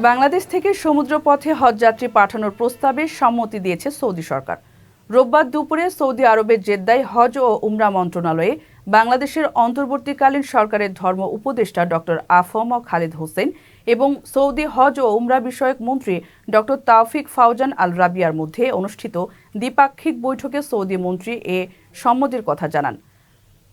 বাংলাদেশ থেকে সমুদ্রপথে হজযাত্রী পাঠানোর প্রস্তাবে সম্মতি দিয়েছে সৌদি সরকার। রোববার দুপুরে সৌদি আরবের জেদ্দায় হজ ও উমরা মন্ত্রণালয়ে বাংলাদেশের অন্তর্বর্তীকালীন সরকারের ধর্ম উপদেষ্টা ডক্টর আফম খালিদ হোসেন এবং সৌদি হজ ও উমরা বিষয়ক মন্ত্রী ডক্টর তাওফিক ফাউজান আল রাবিয়ার মধ্যে অনুষ্ঠিত দ্বিপাক্ষিক বৈঠকে সৌদি মন্ত্রী এ সম্মতির কথা জানান।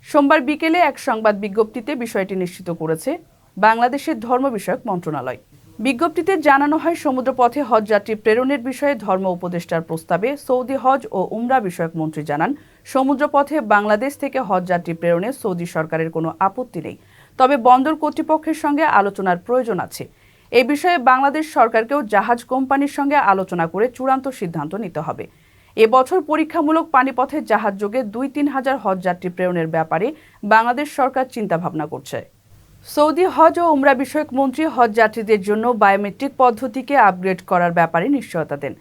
সোমবার বিকেলে এক সংবাদ বিজ্ঞপ্তিতে বিষয়টি নিশ্চিত করেছে বাংলাদেশের ধর্ম বিষয়ক মন্ত্রণালয়। বিজ্ঞপ্তিতে জানানো হয়, সমুদ্রপথে হজযাত্রী প্রেরণের বিষয়ে ধর্ম উপদেষ্টার প্রস্তাবে সৌদি হজ ও উমরা বিষয়ক মন্ত্রী জানান, সমুদ্রপথে বাংলাদেশ থেকে হজযাত্রী প্রেরণে সৌদি সরকারের কোনো আপত্তি নেই। তবে বন্দর কর্তৃপক্ষের সঙ্গে আলোচনার প্রয়োজন আছে। এ বিষয়ে বাংলাদেশ সরকারকেও জাহাজ কোম্পানির সঙ্গে আলোচনা করে চূড়ান্ত সিদ্ধান্ত নিতে হবে। এবছর পরীক্ষামূলক পানিপথে জাহাজ যোগে দুই তিন হাজার হজযাত্রী প্রেরণের ব্যাপারে বাংলাদেশ সরকার চিন্তাভাবনা করছে। সৌদি হজ ও উমরা বিষয়ক মন্ত্রী হজ যাত্রীদের জন্য বায়োমেট্রিক পদ্ধতিকে আপগ্রেড করার ব্যাপারে নিশ্চয়তা দেন।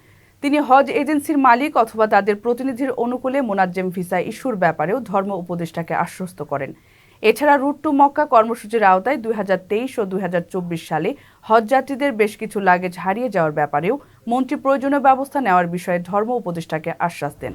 তিনি হজ এজেন্সির মালিক অথবা তাদের প্রতিনিধির অনুকূলে মোনাজ্জেম ভিসা ইস্যুর ব্যাপারেও ধর্ম উপদেষ্টাকে আশ্বস্ত করেন। এছাড়া রুট টু মক্কা কর্মসূচির আওতায় দুই হাজার তেইশ ও দুই হাজার চব্বিশ সালে হজযাত্রীদের বেশ কিছু লাগেজ হারিয়ে যাওয়ার ব্যাপারেও মন্ত্রী প্রয়োজনীয় ব্যবস্থা নেওয়ার বিষয়ে ধর্ম উপদেষ্টাকে আশ্বাস দেন।